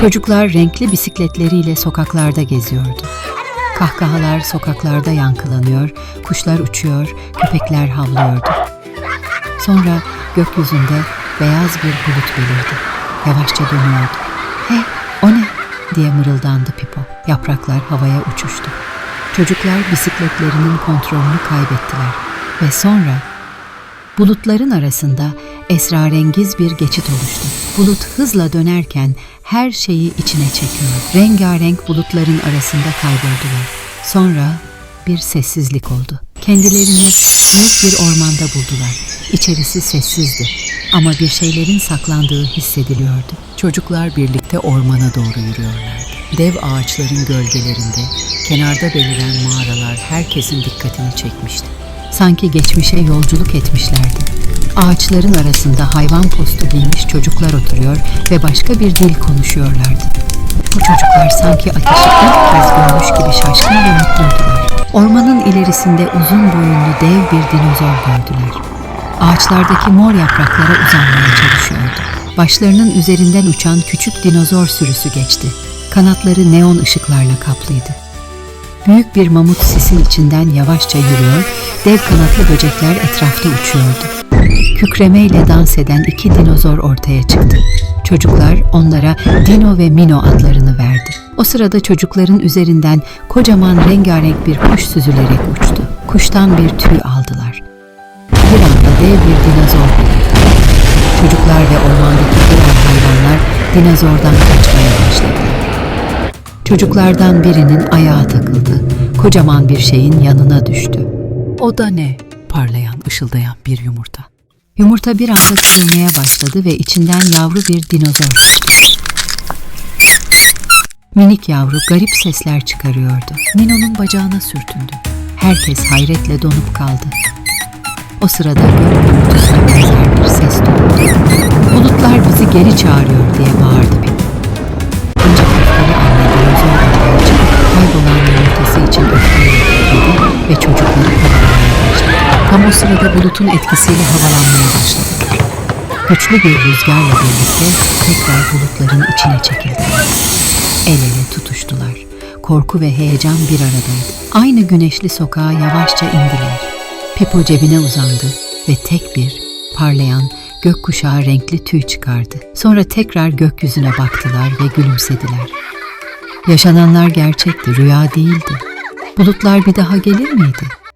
Çocuklar renkli bisikletleriyle sokaklarda geziyordu. Kahkahalar sokaklarda yankılanıyor, kuşlar uçuyor, köpekler havlıyordu. Sonra gökyüzünde beyaz bir bulut belirdi. Yavaşça dönüyordu. Hey, o ne? diye mırıldandı Pipo. Yapraklar havaya uçuştu. Çocuklar bisikletlerinin kontrolünü kaybettiler. Ve sonra bulutların arasında esrarengiz bir geçit oluştu. Bulut hızla dönerken her şeyi içine çekiyor. Rengarenk bulutların arasında kayboldular. Sonra bir sessizlik oldu. Kendilerini büyük bir ormanda buldular. İçerisi sessizdi ama bir şeylerin saklandığı hissediliyordu. Çocuklar birlikte ormana doğru yürüyorlardı. Dev ağaçların gölgelerinde, kenarda beliren mağaralar herkesin dikkatini çekmişti. Sanki geçmişe yolculuk etmişlerdi. Ağaçların arasında hayvan postu giymiş çocuklar oturuyor ve başka bir dil konuşuyorlardı. Bu çocuklar sanki ateşi ilk kez görmüş gibi şaşkın ve mutluydular. Ormanın ilerisinde uzun boyunlu dev bir dinozor gördüler. Ağaçlardaki mor yapraklara uzanmaya çalışıyordu. Başlarının üzerinden uçan küçük dinozor sürüsü geçti. Kanatları neon ışıklarla kaplıydı. Büyük bir mamut sisin içinden yavaşça yürüyor, dev kanatlı böcekler etrafta uçuyordu. Kükremeyle dans eden iki dinozor ortaya çıktı. Çocuklar onlara Dino ve Mino adlarını verdi. O sırada çocukların üzerinden kocaman rengarenk bir kuş süzülerek uçtu. Kuştan bir tüy aldılar. Bir anda dev bir dinozor belirdi. Çocuklar ve ormandaki diğer hayvanlar dinozordan kaçmaya başladılar. Çocuklardan birinin ayağı takıldı. Kocaman bir şeyin yanına düştü. O da ne? Parlayan, ışıldayan bir yumurta. Yumurta bir anda kırılmaya başladı ve içinden yavru bir dinozor çıktı. Minik yavru garip sesler çıkarıyordu. Mino'nun bacağına sürtündü. Herkes hayretle donup kaldı. O sırada gürültüsüne benzer bir ses duyuldu. Bulutlar bizi geri çağırıyor diye bağırdı Pip. Ancak öfkeli anne dinozor ortaya kaybolan yumurtası için sırada bulutun etkisiyle havalanmaya başladılar. Güçlü bir rüzgarla birlikte tekrar bulutların içine çekildiler. El ele tutuştular. Korku ve heyecan bir aradaydı. Aynı güneşli sokağa yavaşça indiler. Pipo cebine uzandı ve tek bir parlayan gökkuşağı renkli tüy çıkardı. Sonra tekrar gökyüzüne baktılar ve gülümsediler. Yaşananlar gerçekti, rüya değildi. Bulutlar bir daha gelir miydi?